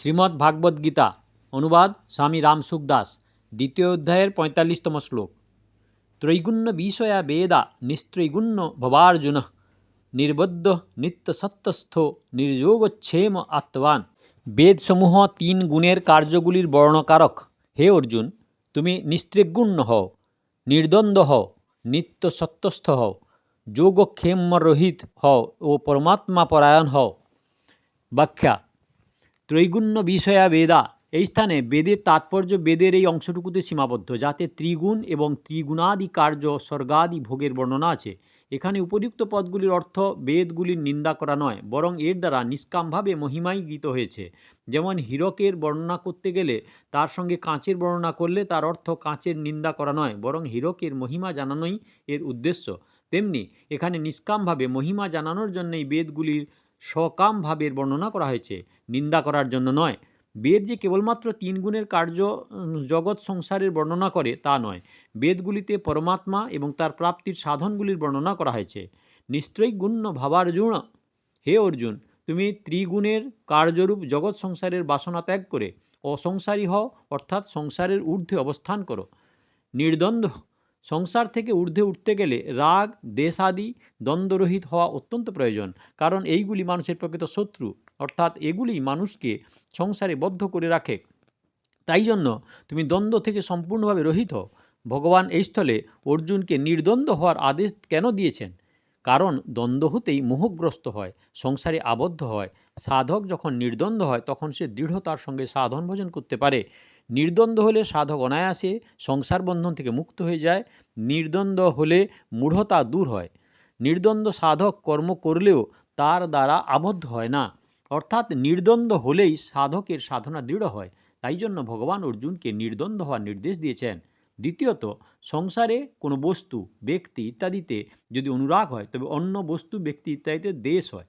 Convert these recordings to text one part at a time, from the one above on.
শ্রীমদ্ ভাগবত গীতা, অনুবাদ স্বামী রামসুখ দাস, দ্বিতীয় অধ্যায়ের পঁয়তাল্লিশতম শ্লোক। ত্রৈগুণ্য বিষয়া বেদা নিস্ত্রৈগুণ্য ভবার্জুন, নির্বদ্ধ নিত্য সত্যস্থ নির্যোগচ্ছেম আত্মবান বেদসমূহ তিন গুণের কার্যগুলির বর্ণকারক। হে অর্জুন, তুমি নিস্ত্রিগুণ্য হও নির্দ্বন্দ্ব হও নিত্য সত্যস্থ হও, যোগক্ষেমরহিত হও ও পরমাত্মা পরায়ণ হও। ব্যাখ্যা ত্রৈগুণ্য বিষয়া বেদা। এই স্থানে বেদের তাৎপর্য বেদের এই অংশটুকুতে সীমাবদ্ধ, যাতে ত্রিগুণ এবং ত্রিগুণাদি কার্য স্বর্গাদি ভোগের বর্ণনা আছে। এখানে উপযুক্ত পদগুলির অর্থ বেদগুলির নিন্দা করা নয়, বরং এর দ্বারা নিষ্কামভাবে মহিমাই গীত হয়েছে। যেমন হীরকের বর্ণনা করতে গেলে তার সঙ্গে কাঁচের বর্ণনা করলে তার অর্থ কাঁচের নিন্দা করা নয়, বরং হীরকের মহিমা জানানোই এর উদ্দেশ্য। তেমনি এখানে নিষ্কামভাবে মহিমা জানানোর জন্যই বেদগুলির সকাম ভাবের বর্ণনা করা হয়েছে। নিন্দা করার জন্য নয়। বেদ যে কেবলমাত্র তিন গুণের কার্য জগৎ সংসারের বর্ণনা করে তা নয়। বেদগুলিতে পরমাত্মা এবং তার প্রাপ্তির সাধনগুলির বর্ণনা করা হয়েছে। নিশ্চয়ই গুণ্য ভাবার্জুন হে অর্জুন, তুমি ত্রিগুণের কার্যরূপ জগৎ সংসারের বাসনা ত্যাগ করে অসংসারী হও, অর্থাৎ সংসারের ঊর্ধ্বে অবস্থান করো। নির্দ্বন্দ্ব সংসার থেকে ঊর্ধ্বে উঠতে গেলে রাগ দেশ আদি দ্বন্দ্বরহিত হওয়া অত্যন্ত প্রয়োজন, কারণ এইগুলি মানুষের প্রকৃত শত্রু, অর্থাৎ এগুলি মানুষকে সংসারে বদ্ধ করে রাখে। তাই জন্য তুমি দ্বন্দ্ব থেকে সম্পূর্ণভাবে রহিত। হও। ভগবান এই স্থলে অর্জুনকে নির্দ্বন্দ্ব হওয়ার আদেশ কেন দিয়েছেন? কারণ দ্বন্দ্ব হতেই মোহগ্রস্ত হয়, সংসারে আবদ্ধ হয়। সাধক যখন নির্দ্বন্দ্ব হয়, তখন সে দৃঢ়তার সঙ্গে সাধন ভোজন করতে পারে। নির্দ্বন্দ্ব হলে সাধক অনায়াসে সংসার বন্ধন থেকে মুক্ত হয়ে যায়, নির্দ্বন্দ্ব হলে মূঢ়তা দূর হয়। নির্দ্বন্দ্ব সাধক কর্ম করলেও তার দ্বারা আবদ্ধ হয় না। অর্থাৎ নির্দ্বন্দ্ব হলেই সাধকের সাধনা দৃঢ় হয়। তাই জন্য ভগবান অর্জুনকে নির্দ্বন্দ্ব হওয়ার নির্দেশ দিয়েছেন। দ্বিতীয়ত, সংসারে কোনো বস্তু, ব্যক্তি ইত্যাদিতে যদি অনুরাগ হয়, তবে অন্য বস্তু, ব্যক্তি ইত্যাদিতে দেশ হয়।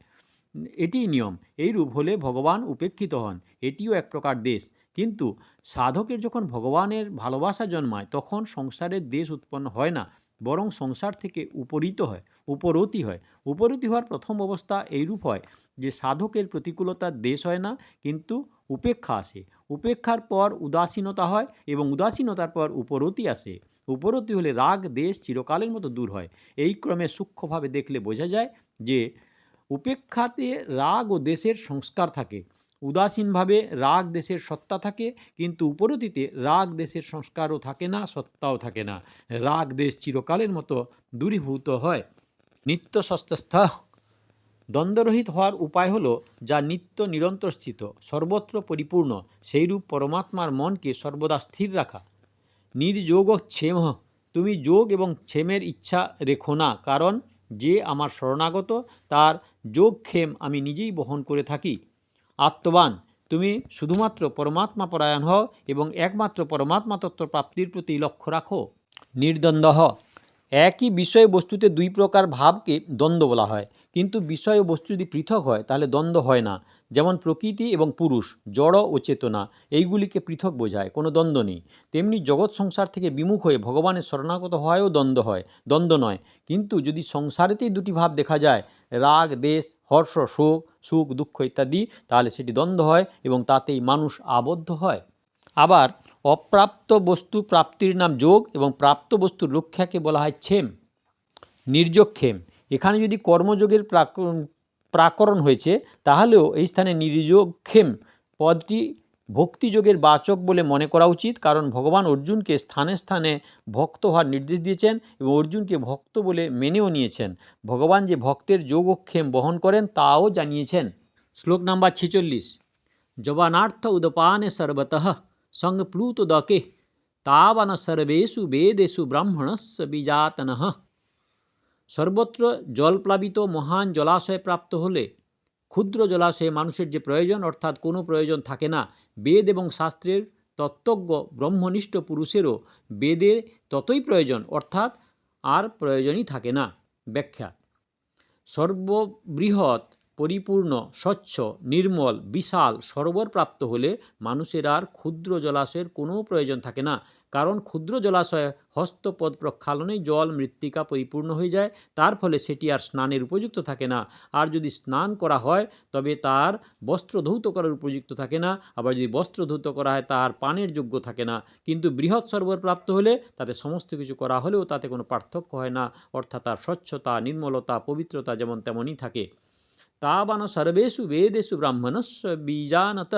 এটিই নিয়ম। এইরূপ হলে ভগবান উপেক্ষিত হন। এটিও এক প্রকার দেশ। কিন্তু সাধকের যখন ভগবানের ভালোবাসা জন্মায়, তখন সংসারের দেশ উৎপন্ন হয় না, বরং সংসার থেকে উপরিত হয়, উপরতি হয়। উপরতি হওয়ার প্রথম অবস্থা এইরূপ হয় যে, সাধকের প্রতিকূলতার দেশ হয় না, কিন্তু উপেক্ষা আসে। উপেক্ষার পর উদাসীনতা হয় এবং উদাসীনতার পর উপরতি আসে। উপরতি হলে রাগ, দেশ চিরকালের মতো দূর হয়। এই ক্রমে সূক্ষ্মভাবে দেখলে বোঝা যায় যে, উপেক্ষাতে রাগ ও দেশের সংস্কার থাকে। উদাসীনভাবে রাগ দেশের সত্তা থাকে, কিন্তু উপরতিতে রাগ দেশের সংস্কারও থাকে না, সত্তাও থাকে না। রাগ দেশ চিরকালের মতো দূরীভূত হয়। নিত্য সস্তস্থ। দ্বন্দ্বরহিত হওয়ার উপায় হলো, যা নিত্য নিরন্তর স্থিত সর্বত্র পরিপূর্ণ, সেইরূপ পরমাত্মার মনকে সর্বদা স্থির রাখা। নির্যোগ ছেম তুমি যোগ এবং ছেমের ইচ্ছা রেখো না, কারণ যে আমার শরণাগত, তার যোগ ক্ষেম আমি নিজেই বহন করে থাকি। আত্মবান। তুমি শুধুমাত্র পরমাত্মা পরায়ণ হও এবং একমাত্র পরমাত্মা তত্ত্ব প্রাপ্তির প্রতি লক্ষ্য রাখো। নির্দ্বন্দ্ব একই বিষয় বস্তুতে দুই প্রকার ভাবকে দ্বন্দ্ব বলা হয়। কিন্তু বিষয় ও বস্তু যদি পৃথক হয়, তাহলে দ্বন্দ্ব হয় না। যেমন প্রকৃতি এবং পুরুষ, জড় ও চেতনা, এইগুলিকে পৃথক বোঝায়, কোনো দ্বন্দ্ব নেই। তেমনি জগৎ সংসার থেকে বিমুখ হয়ে ভগবানের শরণাগত হওয়ায়ও দ্বন্দ্ব হয়, দ্বন্দ্ব নয়। কিন্তু যদি সংসারেতেই দুটি ভাব দেখা যায়, রাগ, দেশ, হর্ষ, শোক, সুখ, দুঃখ ইত্যাদি, তাহলে সেটি দ্বন্দ্ব হয় এবং তাতেই মানুষ আবদ্ধ হয়। আবার অপ্রাপ্ত বস্তু প্রাপ্তির নাম যোগ এবং প্রাপ্ত বস্তুর রক্ষাকে বলা হয় ছেম নির্যোগক্ষেম এখানে যদি কর্মযোগের প্রাক- প্রাকরণ হয়েছে, তাহলেও এই স্থানে নির্যোগক্ষেম পদটি ভক্তিযোগের বাচক বলে মনে করা উচিত, কারণ ভগবান অর্জুনকে স্থানে স্থানে ভক্ত হওয়ার নির্দেশ দিয়েছেন এবং অর্জুনকে ভক্ত বলে মেনেও নিয়েছেন। ভগবান যে ভক্তের যোগক্ষেম বহন করেন, তাও জানিয়েছেন। শ্লোক নাম্বার ছেচল্লিশ। জবানার্থ উদপানে সর্বতঃ সঙ্গপ্লুতদকে তাবন সর্বেষু বেদেষু ব্রাহ্মণস্য বিজাতনঃ সর্বত্র জলপ্লাবিত মহান জলাশয় প্রাপ্ত হলে ক্ষুদ্র জলাশয়ে মানুষের যে প্রয়োজন অর্থাৎ কোনো প্রয়োজন থাকে না বেদ এবং শাস্ত্রের তত্ত্বজ্ঞ ব্রহ্মনিষ্ঠ পুরুষেরও বেদে ততই প্রয়োজন অর্থাৎ আর প্রয়োজনই থাকে না ব্যাখ্যা সর্ববৃহৎ পরিপূর্ণ, স্বচ্ছ, নির্মল, বিশাল সরোবর প্রাপ্ত হলে মানুষের আর ক্ষুদ্র জলাশয়ের কোনো প্রয়োজন থাকে না। কারণ ক্ষুদ্র জলাশয়ে হস্তপদ প্রক্ষালনেই জল, মৃত্তিকা পরিপূর্ণ হয়ে যায়। তার ফলে সেটি আর স্নানের উপযুক্ত থাকে না। আর যদি স্নান করা হয়, তবে তার বস্ত্র ধৌত করার উপযুক্ত থাকে না। আবার যদি বস্ত্র ধৌত করা হয়, তার পানের যোগ্য থাকে না। কিন্তু বৃহৎ সরোবর প্রাপ্ত হলে তাতে সমস্ত কিছু করা হলেও তাতে কোনো পার্থক্য হয় না। অর্থাৎ তার স্বচ্ছতা, নির্মলতা, পবিত্রতা যেমন তেমনই থাকে। তাবান সর্বেষু বেদেশু ব্রাহ্মণস্য বীজানত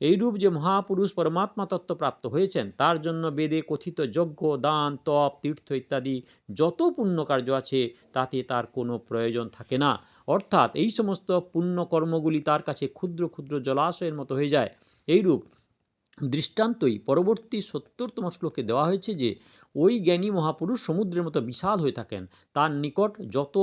এইরূপ যে মহাপুরুষ পরমাত্মা তত্ত্ব প্রাপ্ত হয়েছেন, তার জন্য বেদে কথিত যজ্ঞ, দান, তপ, তীর্থ ইত্যাদি যত পুণ্য কার্য আছে, তাতে তার কোনো প্রয়োজন থাকে না। অর্থাৎ এই সমস্ত পুণ্য কর্মগুলি তার কাছে ক্ষুদ্র ক্ষুদ্র জলাশয়ের মতো হয়ে যায়। এইরূপ দৃষ্টান্তই পরবর্তী সত্তরতম শ্লোকে দেওয়া হয়েছে যে, ওই জ্ঞানী মহাপুরুষ সমুদ্রের মতো বিশাল হয়ে থাকেন। তার নিকট যত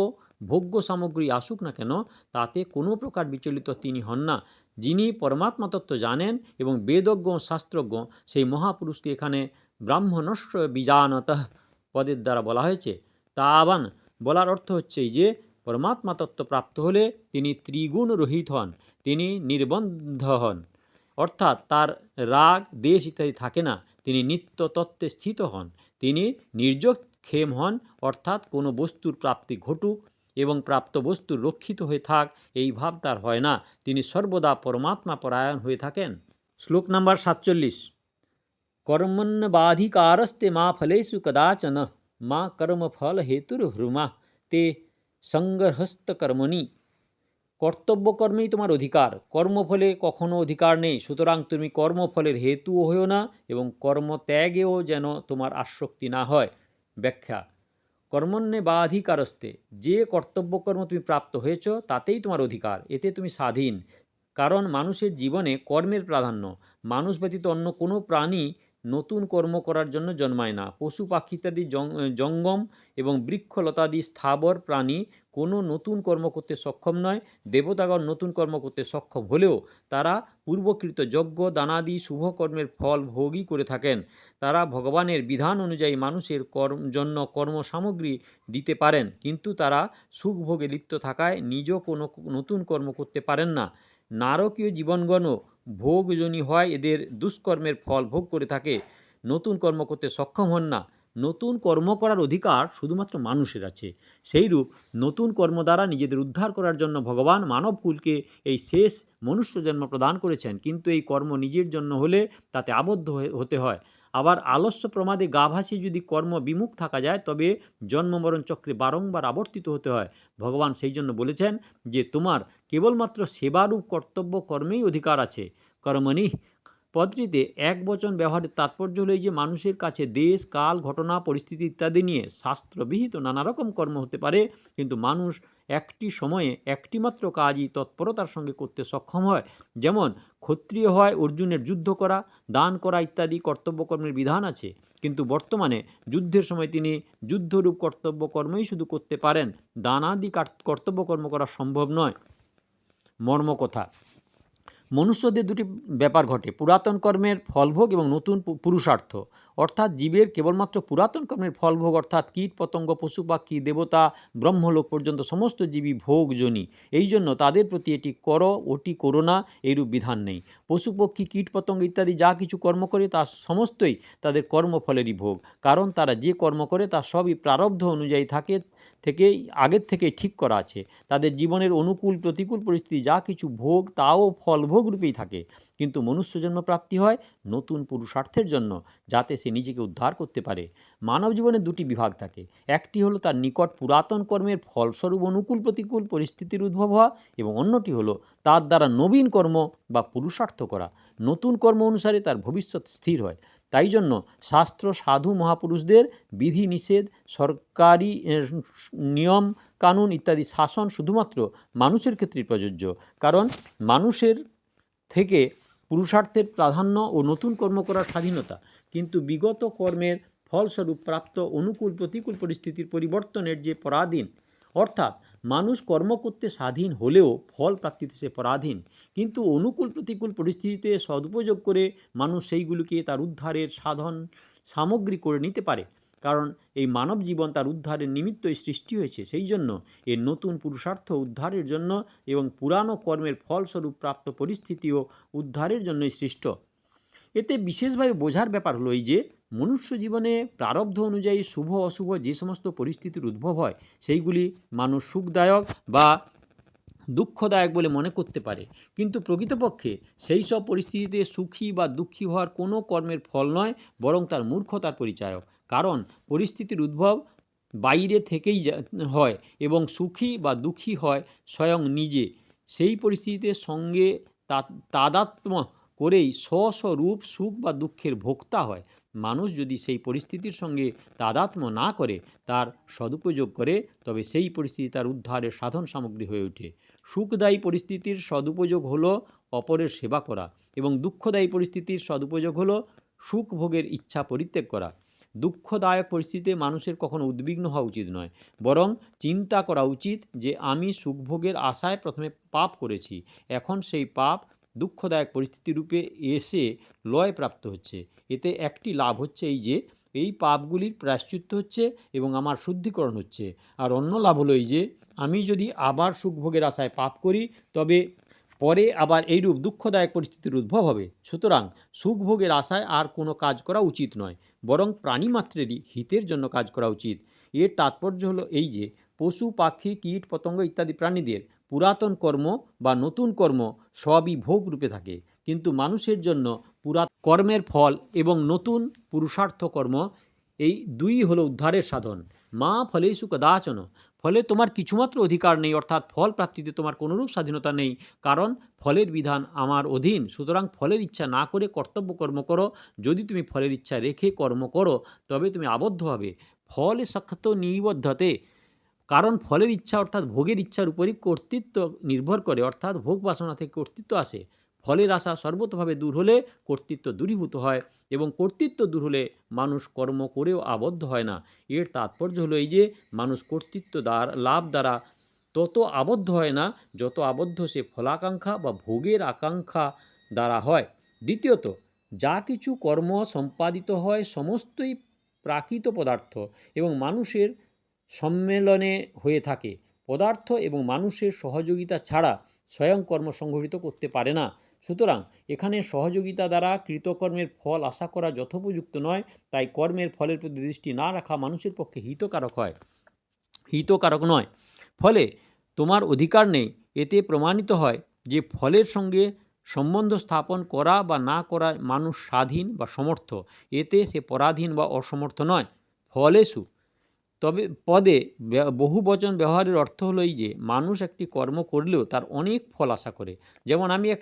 ভোগ্য সামগ্রী আসুক না কেন, তাতে কোনো প্রকার বিচলিত তিনি হন না। যিনি পরমাত্মা তত্ত্ব জানেন এবং বেদজ্ঞ শাস্ত্রজ্ঞ, সেই মহাপুরুষকে এখানে ব্রাহ্মণস্য বীজানত পদের দ্বারা বলা হয়েছে। তা আবান বলার অর্থ হচ্ছে যে পরমাত্মা তত্ত্ব প্রাপ্ত হলে তিনি ত্রিগুণ রহিত হন, তিনি নির্বন্ধ হন। অর্থাৎ তার রাগ, দেশ ইত্যাদি থাকে না, তিনি নিত্য তত্ত্বে স্থিত হন। তিনি নির্যোগক্ষেম হন, অর্থাৎ কোনো বস্তুর প্রাপ্তি ঘটুক এবং প্রাপ্ত বস্তু রক্ষিত হয়ে থাক, এই ভাব তার হয় না। তিনি সর্বদা পরমাত্মা পরায়ণ হয়ে থাকেন। শ্লোক নাম্বার সাতচল্লিশ। কর্মণ্যবাধিকারস্তে মা ফলেষু কদাচন, মা কর্মফল হেতুর্হ্রুমা তে সংগহস্ত কর্মণি কর্তব্যকর্মেই তোমার অধিকার। কর্মফলে কখনো অধিকার নেই। সুতরাং তুমি কর্মফলের হেতুও হয়েও না এবং কর্মত্যাগেও যেন তোমার আসক্তি না হয়। ব্যাখ্যা কর্মণ্যে বা অধিকারস্তে যে কর্তব্যকর্ম তুমি প্রাপ্ত হয়েছ, তাতেই তোমার অধিকার। এতে তুমি স্বাধীন। কারণ মানুষের জীবনে কর্মের প্রাধান্য। মানুষ ব্যতীত অন্য কোনো প্রাণী নতুন কর্ম করার জন্য জন্মায় না। পশু পাখি ইত্যাদি জঙ্গম এবং বৃক্ষলতাদি স্থাবর প্রাণী কোনো নতুন কর্ম করতে সক্ষম নয়। দেবতাগণ নতুন কর্ম করতে সক্ষম হলেও তারা পূর্বকৃত যজ্ঞ, দানাদি শুভ কর্মের ফল ভোগই করে থাকেন। তারা ভগবানের বিধান অনুযায়ী মানুষের কর্ম, জন্য কর্ম সামগ্রী দিতে পারেন, কিন্তু তারা সুখভোগে লিপ্ত থাকায় নিজ কোনো নতুন কর্ম করতে পারেন না। নারকীয় জীবনগণও ভোগজনী হয়, এদের দুষ্কর্মের ফল ভোগ করে থাকে। নতুন কর্ম করতে সক্ষম হন না। নতুন কর্ম করার অধিকার শুধুমাত্র মানুষের আছে। সেইরূপ নতুন কর্ম দ্বারা নিজেদের উদ্ধার করার জন্য ভগবান মানবকুলকে এই শেষ মনুষ্য জন্ম প্রদান করেছেন। কিন্তু এই কর্ম নিজের জন্য হলে তাতে আবদ্ধ হতে হয়। আবার আলস্য প্রমাদে গা ভাসিয়ে যদি কর্ম বিমুখ থাকা যায়, তবে জন্মমরণ চক্রে বারংবার আবর্তিত হতে হয়। ভগবান সেই জন্য বলেছেন যে, তোমার কেবলমাত্র সেবারূপ কর্তব্য কর্মেই অধিকার আছে। কর্মণি পদটিতে এক বচন ব্যবহারের তাৎপর্য হলো যে মানুষের কাছে দেশ, কাল, ঘটনা, পরিস্থিতি ইত্যাদি নিয়ে শাস্ত্রবিহিত নানা রকম কর্ম হতে পারে, কিন্তু মানুষ একটি সময়ে একটিমাত্র কাজই তৎপরতার সঙ্গে করতে সক্ষম হয়। যেমন ক্ষত্রিয় হয় অর্জুনের যুদ্ধ করা, দান করা ইত্যাদি কর্তব্যকর্মের বিধান আছে, কিন্তু বর্তমানে যুদ্ধের সময় তিনি যুদ্ধরূপ কর্তব্যকর্মই শুধু করতে পারেন, দানাদি কার- কর্তব্যকর্ম করা সম্ভব নয়। মর্মকথা মনুষ্যদের দুটি ব্যাপার ঘটে, পুরাতন কর্মের ফলভোগ এবং নতুন পুরুষার্থ। অর্থাৎ জীবের কেবলমাত্র পুরাতন কর্মের ফলভোগ অর্থাৎ কীট, পতঙ্গ, পশু, পাখি, দেবতা, ব্রহ্মলোক পর্যন্ত সমস্ত জীবী ভোগজনী। এই জন্য তাদের প্রতি এটি কর ওটি করো না এইরূপ বিধান নেই। পশু, পক্ষী, কীট, পতঙ্গ ইত্যাদি যা কিছু কর্ম করে তা সমস্তই তাদের কর্মফলেরই ভোগ। কারণ তারা যে কর্ম করে তা সবই প্রারব্ধ অনুযায়ী থাকে থেকেই, আগের থেকেই ঠিক করা আছে। তাদের জীবনের অনুকূল, প্রতিকূল পরিস্থিতি যা কিছু ভোগ, তাও ফলভোগ রূপেই থাকে। কিন্তু মনুষ্য জন্ম প্রাপ্তি হয় নতুন পুরুষার্থের জন্য, যাতে সে নিজেকে উদ্ধার করতে পারে। মানব জীবনে দুটি বিভাগ থাকে। একটি হলো তার নিকট পুরাতন কর্মের ফলস্বরূপ অনুকূল, প্রতিকূল পরিস্থিতির উদ্ভব হওয়া এবং অন্যটি হলো তার দ্বারা নবীন কর্ম বা পুরুষার্থ করা। নতুন কর্ম অনুসারে তার ভবিষ্যৎ স্থির হয়। তাই জন্য শাস্ত্র সাধু মহাপুরুষদের বিধি নিষেধ, সরকারি নিয়ম, কানুন ইত্যাদি শাসন শুধুমাত্র মানুষের ক্ষেত্রে প্রযোজ্য। কারণ মানুষের থেকে পুরুষার্থের প্রাধান্য ও নতুন কর্ম করার স্বাধীনতা, কিন্তু বিগত কর্মের ফলস্বরূপ প্রাপ্ত অনুকূল প্রতিকূল পরিস্থিতির পরিবর্তনের যে পরাধীন, অর্থাৎ মানুষ কর্ম করতে স্বাধীন হলেও ফল প্রাপ্তিতে সে পরাধীন। কিন্তু অনুকূল প্রতিকূল পরিস্থিতিতে সদুপযোগ করে মানুষ সেইগুলিকে তার উদ্ধারের সাধন, সামগ্রী করে নিতে পারে। কারণ এই মানব জীবন তার উদ্ধারের নিমিত্তই সৃষ্টি হয়েছে। সেই জন্য এর নতুন পুরুষার্থ উদ্ধারের জন্য এবং পুরানো কর্মের ফলস্বরূপ প্রাপ্ত পরিস্থিতিও উদ্ধারের জন্যই সৃষ্ট। এতে বিশেষভাবে বোঝার ব্যাপার হলো এই যে মনুষ্য জীবনে প্রারব্ধ অনুযায়ী শুভ, অশুভ যে সমস্ত পরিস্থিতির উদ্ভব হয়, সেইগুলি মানুষ সুখদায়ক বা দুঃখদায়ক বলে মনে করতে পারে। কিন্তু প্রকৃতপক্ষে সেই সব পরিস্থিতিতে সুখী বা দুঃখী হওয়ার কোনো কর্মের ফল নয়, বরং তার মূর্খতার পরিচায়ক। কারণ পরিস্থিতির উদ্ভব বাইরে থেকেই হয় এবং সুখী বা দুঃখী হয় স্বয়ং নিজে। সেই পরিস্থিতিতে সঙ্গে তা- তাদাত্ম্য করেই স্ব স্ব সুখ বা দুঃখের ভোক্তা হয়। মানুষ যদি সেই পরিস্থিতির সঙ্গে তাদাত্ম্য না করে, তার সদুপযোগ করে, তবে সেই পরিস্থিতি তার উদ্ধারের সাধন সামগ্রী হয়ে ওঠে। সুখদায়ী পরিস্থিতির সদুপযোগ হলো অপরের সেবা করা এবং দুঃখদায়ী পরিস্থিতির সদুপযোগ হলো সুখ ভোগের ইচ্ছা পরিত্যাগ করা। দুঃখদায়ক পরিস্থিতিতে মানুষের কখনো উদ্বিগ্ন হওয়া উচিত নয়, বরং চিন্তা করা উচিত যে, আমি সুখভোগের আশায় প্রথমে পাপ করেছি। এখন সেই পাপ দুঃখদায়ক পরিস্থিতি রূপে এসে লয় প্রাপ্ত হচ্ছে। এতে একটি লাভ হচ্ছে এই যে, এই পাপগুলির প্রায়শ্চিত্ত হচ্ছে এবং আমার শুদ্ধিকরণ হচ্ছে। আর অন্য লাভ হলো এই যে, আমি যদি আবার সুখভোগের আশায় পাপ করি, তবে পরে আবার এইরূপ দুঃখদায়ক পরিস্থিতির উদ্ভব হবে। সুতরাং সুখভোগের আশায় আর কোনো কাজ করা উচিত নয়, বরং প্রাণীমাত্রেরই হিতের জন্য কাজ করা উচিত। এর তাৎপর্য হলো এই যে, পশু, পাখি, কীট, পতঙ্গ ইত্যাদি প্রাণীদের পুরাতন কর্ম বা নতুন কর্ম সবই ভোগ রূপে থাকে। কিন্তু মানুষের জন্য পুরা কর্মের ফল এবং নতুন পুরুষার্থ কর্ম এই দুই হলো উদ্ধারের সাধন। মা ফলেষু কদাচন। ফলে তোমার কিছুমাত্র অধিকার নেই, অর্থাৎ ফল প্রাপ্তিতে তোমার কোনোরূপ স্বাধীনতা নেই, কারণ ফলের বিধান আমার অধীন। সুতরাং ফলের ইচ্ছা না করে কর্তব্য কর্ম করো। যদি তুমি ফলের ইচ্ছা রেখে কর্ম করো, তবে তুমি আবদ্ধ হবে। ফলে সক্ষত নিবদ্ধতে। কারণ ফলের ইচ্ছা অর্থাৎ ভোগের ইচ্ছার উপরই কর্তৃত্ব নির্ভর করে, অর্থাৎ ভোগ বাসনা থেকে কর্তৃত্ব আসে। ফলের আশা সর্বতভাবে দূর হলে কর্তৃত্ব দূরীভূত হয় এবং কর্তৃত্ব দূর হলে মানুষ কর্ম করেও আবদ্ধ হয় না। এর তাৎপর্য হলো এই যে, মানুষ কর্তৃত্ব দ্বার, লাভ দ্বারা তত আবদ্ধ হয় না যত আবদ্ধ সে ফলাকাঙ্ক্ষা বা ভোগের আকাঙ্ক্ষা দ্বারা হয়। দ্বিতীয়ত, যা কিছু কর্ম সম্পাদিত হয় সমস্তই প্রাকৃত পদার্থ এবং মানুষের সম্মেলনে হয়ে থাকে। পদার্থ এবং মানুষের সহযোগিতা ছাড়া স্বয়ং কর্ম সংঘটিত করতে পারে না। সুতরাং এখানে সহযোগিতা দ্বারা কৃতকর্মের ফল আশা করা যথোপযুক্ত নয়, তাই কর্মের ফলের প্রতি দৃষ্টি না রাখা মানুষের পক্ষে হিতকারক হয়। হিতকারক নয়। ফলে তোমার অধিকার নেই, এতে প্রমাণিত হয় যে ফলের সঙ্গে সম্বন্ধ স্থাপন করা বা না করায় মানুষ স্বাধীন বা সমর্থ। এতে সে পরাধীন বা অসমর্থ নয়। ফলেসু তবে পদে বহু বচন ব্যবহারের অর্থ হলো এই যে, মানুষ একটি কর্ম করলেও তার অনেক ফল আশা করে। যেমন আমি এক,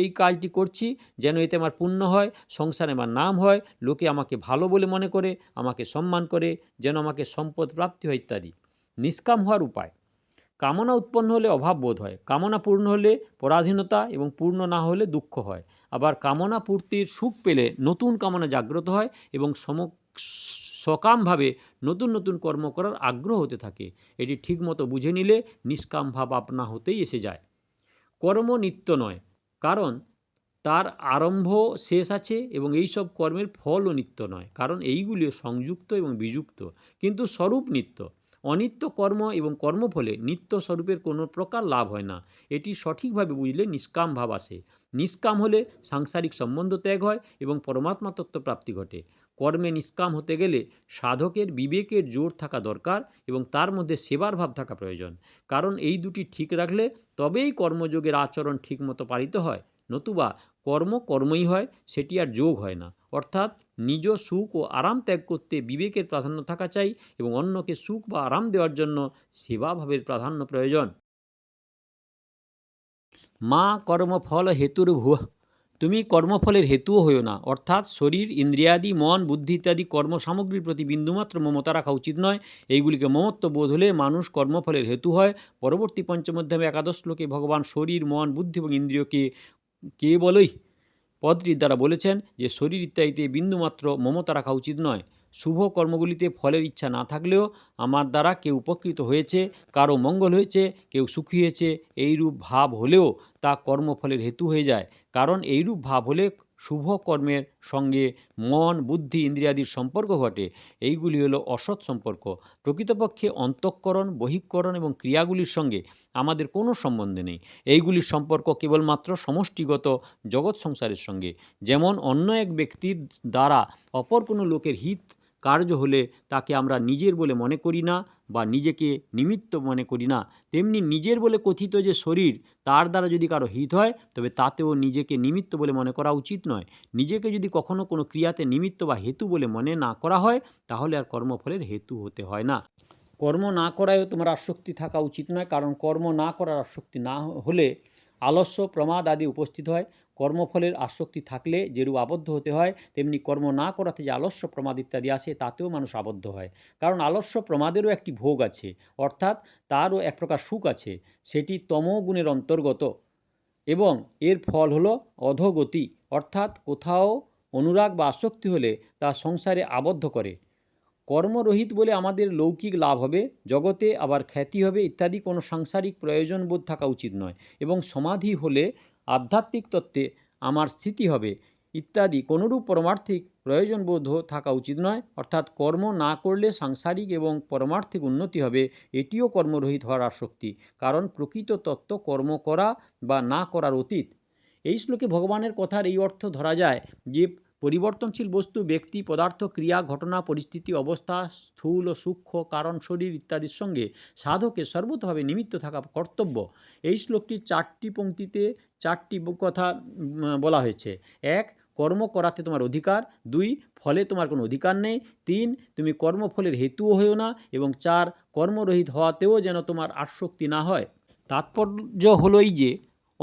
এই কাজটি করছি যেন এতে আমার পুণ্য হয়, সংসারে আমার নাম হয়, লোকে আমাকে ভালো বলে মনে করে, আমাকে সম্মান করে, যেন আমাকে সম্পদ প্রাপ্তি হয় ইত্যাদি। নিষ্কাম হওয়ার উপায়। কামনা উৎপন্ন হলে অভাব বোধ হয়, কামনা পূর্ণ হলে পরাধীনতা এবং পূর্ণ না হলে দুঃখ হয়। আবার কামনা পূর্তির সুখ পেলে নতুন কামনা জাগ্রত হয় এবং সম সকামভাবে নতুন নতুন কর্ম করার আগ্রহ হতে থাকে। এটি ঠিকমতো বুঝে নিলে নিষ্কাম ভাব আপনা হতেই এসে যায়। কর্ম নিত্য নয়, কারণ তার আরম্ভ শেষ আছে এবং এই সব কর্মের ফলও নিত্য নয়, কারণ এইগুলি সংযুক্ত এবং বিযুক্ত, কিন্তু স্বরূপ নিত্য। অনিত্য কর্ম এবং কর্মফলে নিত্য স্বরূপের কোনো প্রকার লাভ হয় না। এটি সঠিকভাবে বুঝলে নিষ্কাম ভাব আসে। নিষ্কাম হলে সাংসারিক সম্বন্ধ ত্যাগ হয় এবং পরমাত্মা তত্ত্ব প্রাপ্তি ঘটে। কর্মে নিষ্কাম হতে গেলে সাধকের বিবেকের জোর থাকা দরকার এবং তার মধ্যে সেবার ভাব থাকা প্রয়োজন। কারণ এই দুটি ঠিক রাখলে তবেই কর্মযোগের আচরণ ঠিকমতো পালিত হয়, নতুবা কর্ম কর্মই হয়, সেটি আর যোগ হয় না। অর্থাৎ নিজ সুখ ও আরাম ত্যাগ করতে বিবেকের প্রাধান্য থাকা চাই এবং অন্যকে সুখ বা আরাম দেওয়ার জন্য সেবাভাবের প্রাধান্য প্রয়োজন। মা কর্মফল হেতুর ভুয় তুমি কর্মফলের হেতুও হইও না। অর্থাৎ শরীর, ইন্দ্রিয়াদি, মন, বুদ্ধি ইত্যাদি কর্ম সামগ্রীর প্রতি বিন্দুমাত্র মমতা রাখা উচিত নয়। এইগুলিকে মমত্ব বোধ হলে মানুষ কর্মফলের হেতু হয়। পরবর্তী পঞ্চমধ্যামে একাদশ শ্লোকে ভগবান শরীর, মন, বুদ্ধি এবং ইন্দ্রিয়কে কেবলই পদটির দ্বারা বলেছেন যে শরীর ইত্যাদিতে বিন্দুমাত্র মমতা রাখা উচিত নয়। শুভ কর্মগুলিতে ফলের ইচ্ছা না থাকলেও আমার দ্বারা কেউ উপকৃত হয়েছে কারও মঙ্গল হয়েছে, কেউ সুখী হয়েছে, এইরূপ ভাব হলেও তা কর্মফলের হেতু হয়ে যায়। কারণ এইরূপ ভাব হলে শুভ কর্মের সঙ্গে মন, বুদ্ধি, ইন্দ্রিয়াদির সম্পর্ক ঘটে। এইগুলি হলো অসৎ সম্পর্ক। প্রকৃতপক্ষে অন্তঃকরণ, বহিকরণ এবং ক্রিয়াগুলির সঙ্গে আমাদের কোনো সম্বন্ধ নেই। এইগুলির সম্পর্ক কেবলমাত্র সমষ্টিগত জগৎ সংসারের সঙ্গে। যেমন অন্য এক ব্যক্তির দ্বারা অপর কোনো লোকের হিত কার্য হলে তাকে আমরা নিজের বলে মনে করি না বা নিজেকে নিমিত্ত মনে করি না। তেমনি নিজের বলে কথিত যে শরীর, তার দ্বারা যদি কারও হিত হয়, তবে তাতেও নিজেকে নিমিত্ত বলে মনে করা উচিত নয়। নিজেকে যদি কখনো কোনো ক্রিয়াতে নিমিত্ত বা হেতু বলে মনে না করা হয়, তাহলে আর কর্মফলের হেতু হতে হয় না। কর্ম না করায়ও তোমার আসক্তি থাকা উচিত নয়, কারণ কর্ম না করার আসক্তি না হলে আলস্য, প্রমাদ আদি উপস্থিত হয়। কর্মফলের আসক্তি থাকলে যেরূপ আবদ্ধ হতে হয়, তেমনি কর্ম না করাতে যে আলস্য প্রমাদ ইত্যাদি আসে তাতেও মানুষ আবদ্ধ হয়। কারণ আলস্য প্রমাদেরও একটি ভোগ আছে, অর্থাৎ তারও এক প্রকার সুখ আছে, সেটি তমগুণের অন্তর্গত। এবং এর ফল হলো অধোগতি, অর্থাৎ কোথাও অনুরাগ বা আসক্তি হলে তা সংসারে আবদ্ধ করে। কর্মরহিত বলে আমাদের লৌকিক লাভ হবে, জগতে আবার খ্যাতি হবে ইত্যাদি কোনো সাংসারিক প্রয়োজনবোধ থাকা উচিত নয়। এবং সমাধি হলে আধ্যাত্মিক তত্ত্বে আমার স্থিতি হবে। ইত্যাদি কোনরূপ পরমার্থিক প্রয়োজনবোধ থাকা উচিত নয়। অর্থাৎ কর্ম না করলে সাংসারিক এবং পরমার্থিক উন্নতি হবে, এটিও কর্মরহিত হওয়ার আসক্তি। কারণ প্রকৃত তত্ত্ব কর্ম করা বা না করার অতীত। এই শ্লোকে ভগবানের কথার এই অর্থ ধরা যায় যে পরিবর্তনশীল বস্তু, ব্যক্তি, পদার্থ, ক্রিয়া, ঘটনা, পরিস্থিতি, অবস্থা, স্থূল ও সূক্ষ্ম, কারণ, শরীর ইত্যাদির সঙ্গে সাধকের সর্বতভাবে নিমিত্ত থাকা কর্তব্য। এই শ্লোকটির চারটি পঙ্ক্তিতে চারটি কথা বলা হয়েছে। এক, কর্ম করাতে তোমার অধিকার। দুই, ফলে তোমার কোনো অধিকার নেই। তিন, তুমি কর্মফলের হেতুও হয়েও না। এবং চার, কর্মরহিত হওয়াতেও যেন তোমার আসক্তি না হয়। তাৎপর্য হলোই যে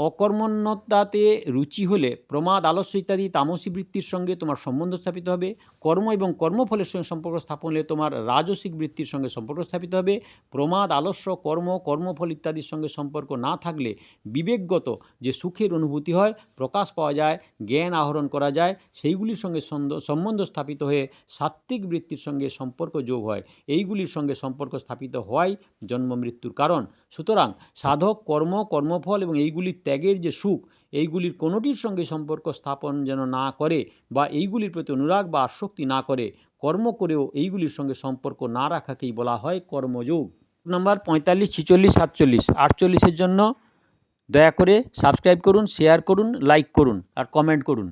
অকর্মণ্যতাতে রুচি হলে প্রমাদ, আলস্য ইত্যাদি তামসী বৃত্তির সঙ্গে তোমার সম্বন্ধ স্থাপিত হবে। কর্ম এবং কর্মফলের সঙ্গে সম্পর্ক স্থাপন হলে তোমার রাজসিক বৃত্তির সঙ্গে সম্পর্ক স্থাপিত হবে। প্রমাদ, আলস্য, কর্ম, কর্মফল ইত্যাদির সঙ্গে সম্পর্ক না থাকলে বিবেকগত যে সুখের অনুভূতি হয়, প্রকাশ পাওয়া যায়, জ্ঞান আহরণ করা যায়, সেইগুলির সঙ্গে সম্বন্ধ স্থাপিত হয়ে সাত্ত্বিক বৃত্তির সঙ্গে সম্পর্ক যোগ হয়। এইগুলির সঙ্গে সম্পর্ক স্থাপিত হওয়াই জন্ম মৃত্যুর কারণ। সুতরাং সাধক, কর্ম, কর্মফল এবং এইগুলির ত্যাগের যে সুখ, এইগুলির কোনোটির সঙ্গে সম্পর্ক স্থাপন যেন না করে বা এইগুলির প্রতি অনুরাগ বা আসক্তি না করে, কর্ম করেও এইগুলির সঙ্গে সম্পর্ক না রাখাকেই বলা হয় কর্মযোগ। নম্বর পঁয়তাল্লিশ, ছিচল্লিশ, সাতচল্লিশ। আটচল্লিশের জন্য দয়া করে সাবস্ক্রাইব করুন, শেয়ার করুন, লাইক করুন আর কমেন্ট করুন।